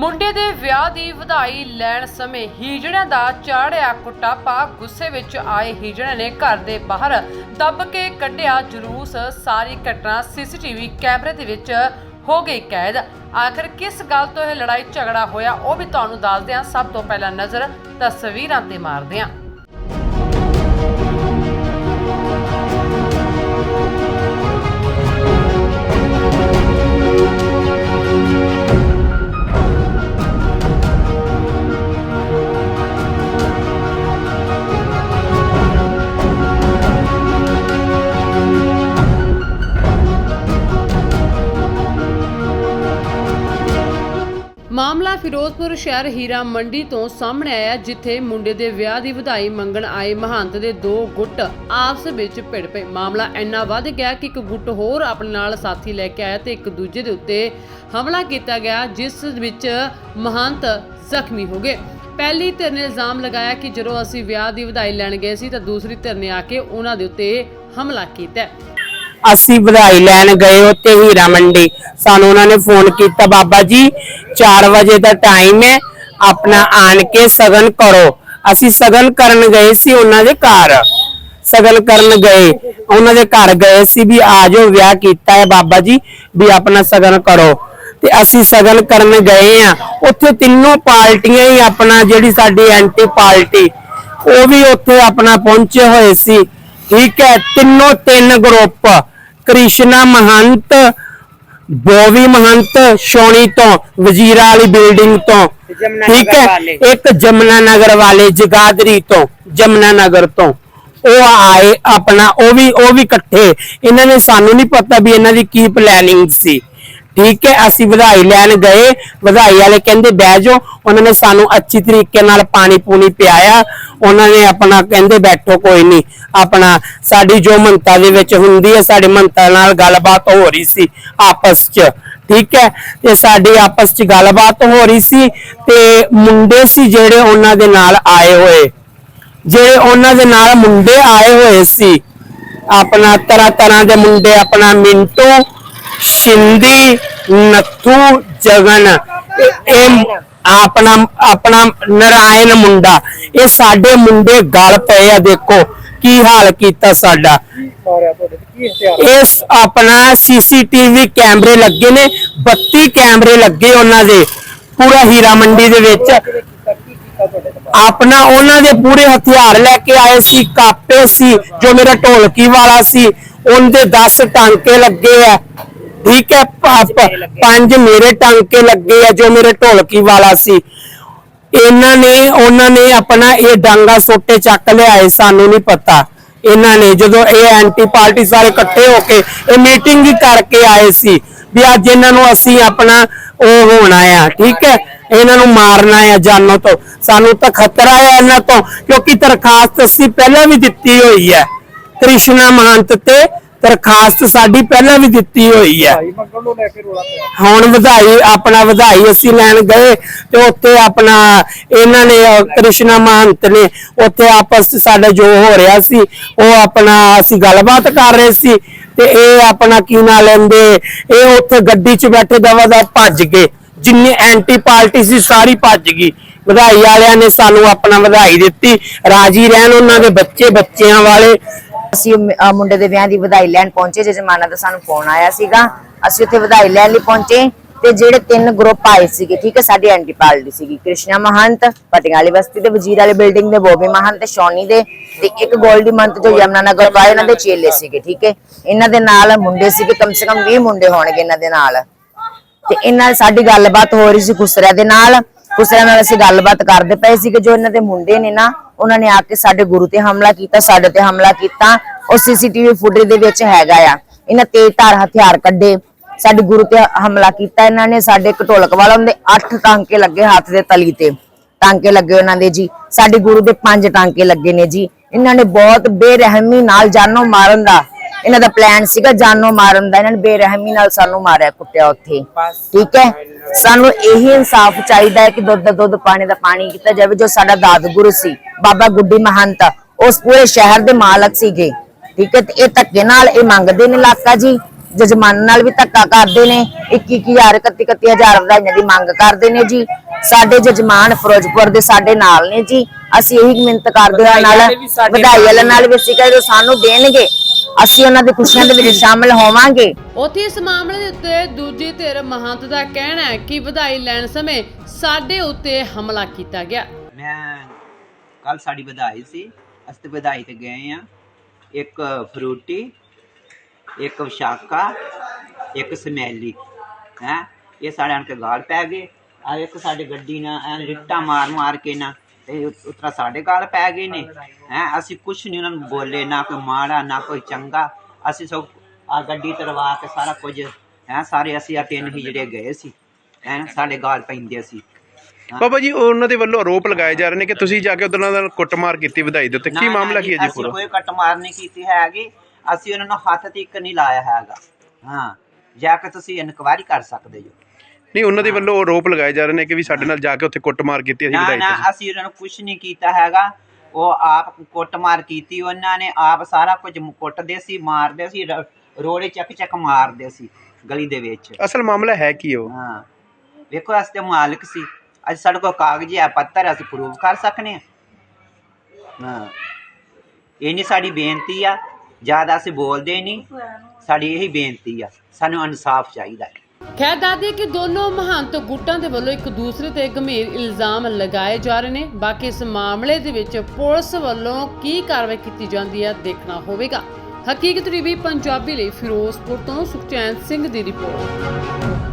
ਮੁੰਡੇ ਦੇ ਵਿਆਹ ਦੀ ਵਧਾਈ ਲੈਣ ਸਮੇਂ ਹੀਜੜਿਆਂ ਦਾ ਚਾੜਿਆ ਕੁੱਟਾਪਾ ਗੁੱਸੇ ਵਿੱਚ ਆਏ ਹੀਜੜਿਆਂ ਨੇ ਘਰ ਦੇ ਬਾਹਰ ਦੱਬ ਕੇ ਕੱਢਿਆ ਜਲੂਸ। ਸਾਰੀ ਘਟਨਾ ਸੀਸੀਟੀਵੀ ਕੈਮਰੇ ਦੇ ਵਿੱਚ ਹੋ ਗਈ ਕੈਦ। ਆਖਰ ਕਿਸ ਗੱਲ ਤੋਂ ਇਹ ਲੜਾਈ ਝਗੜਾ ਹੋਇਆ ਉਹ ਵੀ ਤੁਹਾਨੂੰ ਦੱਸਦੇ ਹਾਂ ਸਭ ਤੋਂ ਪਹਿਲਾਂ ਨਜ਼ਰ ਤਸਵੀਰਾਂ ਤੇ ਮਾਰਦੇ ਹਾਂ। ਮਾਮਲਾ ਫਿਰੋਜ਼ਪੁਰ ਸ਼ਹਿਰ ਹੀਰਾ ਮੰਡੀ ਤੋਂ ਸਾਹਮਣੇ ਆਇਆ, ਜਿੱਥੇ ਮੁੰਡੇ ਦੇ ਵਿਆਹ ਦੀ ਵਧਾਈ ਮੰਗਣ ਆਏ ਮਹੰਤ ਦੇ ਦੋ ਗੁੱਟ। ਆਪਸ ਵਿੱਚ ਭਿੜ ਪਏ। ਮਾਮਲਾ ਇੰਨਾ ਵੱਧ ਗਿਆ ਕਿ ਇੱਕ ਗੁੱਟ ਹੋਰ ਆਪਣੇ ਨਾਲ ਸਾਥੀ ਲੈ ਕੇ ਆਇਆ ਤੇ ਇੱਕ ਦੂਜੇ ਦੇ ਉੱਤੇ ਹਮਲਾ ਕੀਤਾ ਗਿਆ, ਜਿਸ ਵਿੱਚ ਮਹੰਤ ਜ਼ਖਮੀ ਹੋ ਗਏ। ਪਹਿਲੀ ਧਿਰ ਨੇ ਇਲਜ਼ਾਮ ਲਗਾਇਆ ਕਿ ਜਦੋਂ ਅਸੀਂ ਵਿਆਹ ਦੀ ਵਧਾਈ ਲੈਣ ਗਏ ਸੀ ਤਾਂ ਦੂਸਰੀ ਧਿਰ ਨੇ ਆ ਕੇ ਉਹਨਾਂ ਦੇ ਉੱਤੇ ਹਮਲਾ ਕੀਤਾ। ਅਸੀਂ ਵਧਾਈ ਲੈਣ ਗਏ ਉੱਤੇ ਹੀਰਾ ਮੰਡੀ। ਸਾਨੂੰ ਉਹਨਾਂ ਨੇ ਫੋਨ ਕੀਤਾ, ਬਾਬਾ ਜੀ 4 ਵਜੇ ਦਾ ਟਾਈਮ ਹੈ, ਆਪਣਾ ਆਣ ਕੇ ਸਗਨ ਕਰੋ। ਅਸੀਂ ਸਗਨ ਕਰਨ ਗਏ ਸੀ ਉਹਨਾਂ ਦੇ ਘਰ। ਸਗਨ ਕਰਨ ਗਏ। ਉਹਨਾਂ ਦੇ ਘਰ ਗਏ ਸੀ ਵੀ ਆ ਜਾਓ, ਵਿਆਹ ਕੀਤਾ ਹੈ ਬਾਬਾ ਜੀ, ਵੀ ਆਪਣਾ ਸਗਨ ਕਰੋ। ਤੇ ਅਸੀਂ ਸਗਨ ਕਰਨ ਗਏ ਆ ਉੱਥੇ ਤਿੰਨੋਂ ਪਾਰਟੀਆਂ ਹੀ ਆਪਣਾ ਜਿਹੜੀ ਸਾਡੀ ਐਂਟੀ ਪਾਰਟੀ ਉਹ ਵੀ ਉੱਥੇ ਆਪਣਾ ਪਹੁੰਚੇ ਹੋਏ ਸੀ। ਠੀਕ ਹੈ ਤਿੰਨੋਂ ਤਿੰਨ ਗਰੁੱਪ ਕ੍ਰਿਸ਼ਨਾ ਮਹੰਤ ਬੋਵੀ ਮਹੰਤ ਸ਼ੋਣੀ ਤੋਂ ਵਜ਼ੀਰਾ ਵਾਲੀ ਬਿਲਡਿੰਗ ਤੋਂ ਠੀਕ ਹੈ ਇੱਕ ਜਮਨਾ ਨਗਰ ਵਾਲੇ ਜਗਾਦਰੀ ਤੋਂ ਜਮਨਾ ਨਗਰ ਤੋਂ। ਉਹ ਆਏ ਆਪਣਾ ਉਹ ਵੀ ਉਹ ਵੀ ਇਕੱਠੇ। ਇਹਨਾਂ ਨੇ ਸਾਨੂੰ ਨਹੀਂ ਪਤਾ ਵੀ ਇਹਨਾਂ ਦੀ ਕੀ ਪਲੈਨਿੰਗ ਸੀ। ਠੀਕ ਹੈ, ਅਸੀਂ ਵਧਾਈ ਲੈਣ ਗਏ। ਵਧਾਈ ਵਾਲੇ ਕਹਿੰਦੇ, ਬਹਿ ਜਾਓ। ਉਹਨਾਂ ਨੇ ਸਾਨੂੰ ਅੱਛੀ ਤਰੀਕੇ ਨਾਲ ਪਾਣੀ ਪੂਣੀ ਪਿਆਇਆ। ਉਹਨਾਂ ਨੇ ਆਪਣਾ ਕਹਿੰਦੇ, ਬੈਠੋ, ਕੋਈ ਨਹੀਂ। ਆਪਣਾ ਸਾਡੀ ਜੋ ਮੰਤਾ ਦੇ ਵਿੱਚ ਹੁੰਦੀ ਹੈ, ਸਾਡੇ ਮੰਤਾ ਨਾਲ ਗੱਲਬਾਤ ਹੋ ਰਹੀ ਸੀ ਆਪਸ 'ਚ। ਠੀਕ ਹੈ, ਤੇ ਸਾਡੀ ਆਪਸ 'ਚ ਗੱਲਬਾਤ ਹੋ ਰਹੀ ਸੀ ਤੇ ਮੁੰਡੇ ਸੀ ਜਿਹੜੇ ਉਹਨਾਂ ਦੇ ਨਾਲ ਆਏ ਹੋਏ। ਜਿਹੜੇ ਉਹਨਾਂ ਦੇ ਨਾਲ ਮੁੰਡੇ ਆਏ ਹੋਏ ਸੀ, ਆਪਣਾ ਤਰ੍ਹਾਂ ਤਰ੍ਹਾਂ ਦੇ ਮੁੰਡੇ, ਆਪਣਾ ਮਿੰਟੂ ਸ਼ਿੰਦੀ ਨੱਥੂ ਜਗਨ। ਇਹ- ਆਪਣਾ ਆਪਣਾ ਨਰਾਇਣ ਮੁੰਡਾ। ਇਹ ਸਾਡੇ ਮੁੰਡੇ ਗਲ ਪਏ ਆ, ਦੇਖੋ ਕੀ ਹਾਲ ਕੀਤਾ ਸਾਡਾ। ਇਸ ਆਪਣਾ ਸੀਸੀਟੀਵੀ ਕੈਮਰੇ ਲੱਗੇ ਨੇ 32 ਕੈਮਰੇ ਲੱਗੇ ਉਹਨਾਂ ਦੇ, ਪੂਰਾ ਹੀਰਾ ਮੰਡੀ ਦੇ ਵਿੱਚ। ਆਪਣਾ ਉਹਨਾਂ ਦੇ ਪੂਰੇ ਹਥਿਆਰ ਲੈ ਕੇ ਆਏ ਸੀ, ਕਾਪੇ ਸੀ, ਜੋ ਮੇਰਾ ਢੋਲਕੀ ਵਾਲਾ ਸੀ, ਉਹਦੇ 10 ਟਾਂਕੇ ਲੱਗੇ ਆ। ਠੀਕ ਹੈ ਪੰਜ ਮੇਰੇ ਟਾਂਕੇ ਲੱਗੇ ਆ ਜੋ ਮੇਰੇ ਢੋਲਕੀ ਵਾਲਾ ਸੀ। ਇਹਨਾਂ ਨੇ ਉਹਨਾਂ ਨੇ ਆਪਣਾ ਇਹ ਡਾਂਗਾ ਸੋਟੇ ਚੱਕ ਲਿਆਏ ਸਾਨੂੰ ਨਹੀਂ ਪਤਾ। ਇਹਨਾਂ ਨੇ ਜਦੋਂ ਇਹ ਐਂਟੀ ਪਾਰਟੀ ਸਾਰੇ ਇਕੱਠੇ ਹੋ ਕੇ ਇਹ ਮੀਟਿੰਗ ਹੀ ਕਰਕੇ ਆਏ ਸੀ ਵੀ ਅੱਜ ਇਹਨਾਂ ਨੂੰ ਅਸੀਂ ਆਪਣਾ ਉਹ ਹੋਣਾ ਆ ਠੀਕ ਹੈ? ਇਹਨਾਂ ਨੂੰ ਮਾਰਨਾ ਆ ਜਾਨੋਂ ਤੋਂ। ਸਾਨੂੰ ਤਾਂ ਖਤਰਾ ਹੈ ਇਹਨਾਂ ਤੋਂ ਕਿਉਂਕਿ ਦਰਖਾਸਤ ਅਸੀਂ ਪਹਿਲਾਂ ਵੀ ਦਿੱਤੀ ਹੋਈ ਹੈ। ਕ੍ਰਿਸ਼ਨਾ ਮਹੰਤ ਤੇ ਦਰਖਾਸਤ ਸਾਡੀ ਪਹਿਲਾਂ ਵੀ ਦਿੱਤੀ ਹੋਈ ਹੈ। ਹੁਣ ਵਧਾਈ ਆਪਣਾ ਵਧਾਈ ਅਸੀਂ ਲੈਣ ਗਏ ਤੇ ਉੱਥੇ ਆਪਣਾ ਇਹਨਾਂ ਨੇ ਅਹ, ਕ੍ਰਿਸ਼ਨਾ ਮਹੰਤ ਨੇ ਉੱਥੇ ਆਪਸ 'ਚ ਸਾਡਾ ਜੋ ਹੋ ਰਿਹਾ ਸੀ ਉਹ ਆਪਣਾ ਅਸੀਂ ਗੱਲਬਾਤ ਕਰ ਰਹੇ ਸੀ ਤੇ ਇਹ ਆਪਣਾ ਕੀ ਨਾਂ ਲੈਂਦੇ ਇਹ ਉੱਥੇ ਗੱਡੀ 'ਚ ਬੈਠੇ ਦਵਾ ਦਾ ਭੱਜ ਗਏ। ਜਿੰਨੀ ਐਂਟੀ ਪਾਰਟੀ ਸੀ ਸਾਰੀ ਭੱਜ ਗਈ। ਵਧਾਈ ਵਾਲਿਆਂ ਨੇ ਸਾਨੂੰ ਆਪਣਾ ਵਧਾਈ ਦਿੱਤੀ। ਰਾਜੀ ਰਹਿਣ ਉਹਨਾਂ ਦੇ ਬੱਚੇ ਬੱਚਿਆਂ ਵਾਲੇ। ਅਸੀਂ ਮੁੰਡੇ ਦੇ ਵਿਆਹ ਦੀ ਵਧਾਈ ਲੈਣ ਪਹੁੰਚੇ ਜਜਮਾਨਾ ਦਾ ਸਾਨੂੰ ਫੋਨ ਆਇਆ ਸੀਗਾ। ਅਸੀਂ ਉੱਥੇ ਵਧਾਈ ਲੈਣ ਲਈ ਪਹੁੰਚੇ ਤੇ ਜਿਹੜੇ ਤਿੰਨ ਗਰੁੱਪ ਆਏ ਸੀਗੇ, ਠੀਕ ਹੈ, ਸਾਡੀ ਐਂਟੀ ਪਾਰਟੀ ਸੀਗੀ, ਕ੍ਰਿਸ਼ਨਾ ਮਹੰਤ, ਪਟਿਆਲਾ ਬਸਤੀ ਦੇ, ਵਜ਼ੀਰ ਵਾਲੀ ਬਿਲਡਿੰਗ ਦੇ, ਬੋਬੀ ਮਹੰਤ ਸ਼ੌਨੀ ਦੇ ਤੇ ਇੱਕ ਗੋਲਡੀ ਮਹੰਤ ਜੋ ਯਮਨਾ ਨਗਰ ਤੋਂ ਆਏ ਉਹਨਾਂ ਦੇ ਚੇਲੇ ਸੀਗੇ, ਠੀਕ ਹੈ। ਇਹਨਾਂ ਦੇ ਨਾਲ ਮੁੰਡੇ ਸੀਗੇ, ਕਮ ਸੇ ਕਮ 20 ਮੁੰਡੇ ਹੋਣਗੇ ਇਹਨਾਂ ਦੇ ਨਾਲ। ਤੇ ਇਹਨਾਂ ਸਾਡੀ ਗੱਲਬਾਤ ਹੋ ਰਹੀ ਸੀ ਖੁਸਰਿਆਂ ਦੇ ਨਾਲ। ਖੁਸਰਿਆਂ ਨਾਲ ਅਸੀਂ ਗੱਲਬਾਤ ਕਰਦੇ ਪਏ ਸੀ ਕਿ ਜੋ ਇਹਨਾਂ ਦੇ ਮੁੰਡੇ ਨੇ ਨਾ ਉਹਨਾਂ ਨੇ ਆ ਕੇ ਸਾਡੇ ਗੁਰੂ ਤੇ ਹਮਲਾ ਕੀਤਾ, ਸਾਡੇ ਤੇ ਹਮਲਾ ਕੀਤਾ। ਉਹ ਸੀਸੀਟੀਵੀ ਫੁਟੇਜ ਦੇ ਵਿੱਚ ਹੈਗਾ ਆ। ਇਹਨਾਂ ਤੇਜ਼ ਧਾਰ ਹਥਿਆਰ ਕੱਢੇ। ਸਾਡੇ ਗੁਰੂ ਤੇ ਹਮਲਾ ਕੀਤਾ ਇਹਨਾਂ ਨੇ। ਸਾਡੇ ਇੱਕ ਵਾਲਾ ਉਹਦੇ 8 ਟਾਂਕੇ ਲੱਗੇ ਹੱਥ ਦੇ ਤਲੀ ਤੇ। ਟਾਂਕੇ ਲੱਗੇ ਉਹਨਾਂ ਦੇ ਜੀ। ਸਾਡੇ ਗੁਰੂ ਦੇ 5 ਟਾਂਕੇ ਲੱਗੇ ਨੇ ਜੀ। ਇਹਨਾਂ ਨੇ ਬਹੁਤ ਬੇਰਹਿਮੀ ਨਾਲ ਜਾਨੋਂ ਮਾਰਨ ਦਾ ਇਹਨਾਂ ਦਾ ਪਲਾਨ ਸੀਗਾ ਜਾਨੋਂ ਮਾਰਨ ਦਾ। ਇਹਨਾਂ ਨੇ ਬੇਰਹਿਮੀ ਨਾਲ ਸਾਨੂੰ ਮਾਰਿਆ ਕੁੱਟਿਆ ਉੱਥੇ। ਠੀਕ ਹੈ? ਸਾਨੂੰ ਇਹੀ ਇਨਸਾਫ ਚਾਹੀਦਾ ਹੈ ਕਿ ਦੁੱਧ ਦਾ ਦੁੱਧ ਪਾਣੀ ਦਾ ਪਾਣੀ ਕੀਤਾ ਜਾਵੇ ਜੋ ਸਾਡਾ ਦਾਦਗੁਰੂ ਸੀ ਬਾਬਾ ਗੁੱਡੀ ਮਹੰਤ। ਉਸ ਪੂਰੇ ਸ਼ਹਿਰ ਦੇ ਮਾਲਕ ਸੀਗੇ। ਠੀਕ ਹੈ? ਤੇ ਇਹ ਧੱਕੇ ਨਾਲ ਇਹ ਮੰਗਦੇ ਨੇ ਇਲਾਕਾ ਜੀ। ਜਜਮਾਨ ਨਾਲ ਵੀ ਧੱਕਾ ਕਰਦੇ ਨੇ। 21000 31000 ਵਧਾਈਆਂ ਦੀ ਮੰਗ ਕਰਦੇ ਨੇ ਜੀ। ਸਾਡੇ ਜਜਮਾਨ ਫਿਰੋਜ਼ਪੁਰ ਦੇ ਸਾਡੇ ਨਾਲ ਨੇ ਜੀ। ਅਸੀਂ ਇਹੀ ਮਿਹਨਤ ਕਰਦੇ ਹਾਂ। ਨਾਲ ਵਧਾਈ ਵਾਲੇ ਵੀ ਸਾਡੇ ਵਧਾਈ ਵਾਲੇ ਨਾਲ ਨਾਲ ਵੀ ਅਸੀਂ ਕਹਿੰਦੇ ਸਾਨੂੰ ਦੇਣਗੇ। ਅਸੀਂ ਉਹਨਾਂ ਦੀ ਖੁਸ਼ੀਆਂ ਦੇ ਵਿੱਚ ਸ਼ਾਮਲ ਹੋਵਾਂਗੇ। ਉੱਥੇ ਇਸ ਮਾਮਲੇ ਦੇ ਉੱਤੇ ਦੂਜੀ ਧਿਰ ਮਹੰਤ ਦਾ ਕਹਿਣਾ ਹੈ ਕਿ ਵਧਾਈ ਲੈਣ ਸਮੇਂ ਸਾਡੇ ਉੱਤੇ ਹਮਲਾ ਕੀਤਾ ਗਿਆ। ਮੈਂ ਕੱਲ ਸਾਡੀ ਵਧਾਈ ਸੀ। ਅਸੀਂ ਤੇ ਵਧਾਈ ਤੇ ਗਏ ਆ ਇੱਕ ਫਰੂਟੀ ਇੱਕ ਵਿਸ਼ਾਖਾ ਇੱਕ ਸਮੈਲੀ। ਹੈ? ਇਹ ਸਾਡੇ ਕੇ ਗਾਲ ਪੈ ਗਏ। ਆ ਇੱਕ ਸਾਡੇ ਗੱਡੀ ਨਾਲ ਐਨ ਰਿੱਟਾ ਮਾਰ ਮਾਰ ਕੇ ਨਾ ਤੇ ਉਤ- ਉਤਰਾ ਸਾਡੇ ਗਾਲ ਪੈ ਗਏ ਨੇ। ਹੈ ਅਸੀਂ ਕੁਛ ਨਹੀਂ ਉਹਨਾਂ ਨੂੰ ਬੋਲੇ ਨਾ ਕੋਈ ਮਾੜਾ ਨਾ ਕੋਈ ਚੰਗਾ। ਅਸੀਂ ਸਭ ਆ ਗੱਡੀ ਤਰਵਾ ਕੇ ਸਾਰਾ ਕੁਝ ਹੈ ਸਾਰੇ ਅਸੀਂ ਆ ਤਿੰਨ ਹੀ ਜਿਹੜੇ ਗਏ ਸੀ। ਹੈ ਸਾਡੇ ਗਾਲ ਪੈਂਦੇ ਸੀ। ਬਾਬਾ ਜੀ ਉਹਨਾਂ ਦੇ ਵੱਲੋਂ ਆਰੋਪ ਲਗਾਏ ਜਾ ਰਹੇ ਨੇ ਕਿ ਤੁਸੀਂ ਜਾ ਕੇ ਉਹਨਾਂ ਨਾਲ ਕੁੱਟਮਾਰ ਕੀਤੀ ਵਧਾਈ ਦੇ ਉੱਤੇ। ਕੀ ਮਾਮਲਾ ਕੀ ਹੈ ਜੀ ਪੂਰਾ? ਕੋਈ ਕੱਟਮਾਰ ਨਹੀਂ ਕੀਤੀ ਹੈਗੀ। ਅਸੀਂ ਉਹਨਾਂ ਨੂੰ ਹੱਥ ਤੀਕ ਨਹੀਂ ਲਾਇਆ ਹੈਗਾ। ਹਾਂ ਜਾ ਕੇ ਤੁਸੀਂ ਇਨਕੁਆਇਰੀ ਕਰ ਸਕਦੇ ਜੋ ਨਹੀਂ ਉਹਨਾਂ ਦੇ ਵੱਲੋਂ ਆਰੋਪ ਲਗਾਏ ਜਾ ਰਹੇ ਨੇ ਕਿ ਵੀ ਸਾਡੇ ਨਾਲ ਜਾ ਕੇ ਉੱਥੇ ਕੁੱਟਮਾਰ ਕੀਤੀ ਅਸੀਂ ਨਾ ਵਧਾਈ ਨਾ ਤੇ ਅਸੀਂ ਉਹਨਾਂ ਨੂੰ ਕੁਝ ਨਹੀਂ ਕੀਤਾ ਹੈਗਾ। ਉਹ ਆਪ ਕੁੱਟਮਾਰ ਕੀਤੀ ਉਹਨਾਂ ਨੇ ਆਪ ਸਾਰਾ ਕੁਝ ਕੁੱਟਦੇ ਸੀ ਮਾਰਦੇ ਸੀ ਰ- ਰੋੜੇ ਚੱਕ ਚੱਕ ਮਾਰਦੇ ਸੀ ਗਲੀ ਦੇ ਵਿੱਚ। ਅਸਲ ਮਾਮਲਾ ਹੈ ਕੀ ਉਹ? ਹਾਂ। ਵੇਖੋ ਅਸੀਂ ਤੇ ਮਾਲਕ ਸੀ। ਅੱਜ ਸਾਡੇ ਕੋਲ ਕਾਗਜ਼ ਹੈ ਪੱਤਰ ਅਸੀਂ ਪ੍ਰੂਵ ਕਰ ਸਕਨੇ ਹਾਂ। ਹਾਂ। ਇਹ ਨਹੀਂ ਸਾਡੀ ਬੇਨਤੀ ਆ ਜ਼ਿਆਦਾ ਅਸੀਂ ਬੋਲਦੇ ਨਹੀਂ। ਸਾਡੀ ਇਹੀ ਬੇਨਤੀ ਆ ਸਾਨੂੰ ਇਨਸਾਫ ਚਾਹੀਦਾ ਹੈ। ਖੈਰ ਦੱਸਦੇ ਕਿ ਦੋਨੋਂ ਮਹੰਤ ਗੁੱਟਾਂ ਦੇ ਵੱਲੋਂ ਇੱਕ ਦੂਸਰੇ ਤੇ ਗੰਭੀਰ ਇਲਜ਼ਾਮ ਲਗਾਏ ਜਾ ਰਹੇ ਨੇ। ਬਾਕੀ ਇਸ ਮਾਮਲੇ ਦੇ ਵਿੱਚ ਪੁਲਿਸ ਵੱਲੋਂ ਕੀ ਕਾਰਵਾਈ ਕੀਤੀ ਜਾਂਦੀ ਹੈ ਦੇਖਣਾ ਹੋਵੇਗਾ। ਹਕੀਕਤ ਟੀਵੀ ਪੰਜਾਬੀ ਲਈ ਫਿਰੋਜ਼ਪੁਰ ਤੋਂ ਸੁਖਚੈਨ ਸਿੰਘ ਦੀ ਰਿਪੋਰਟ।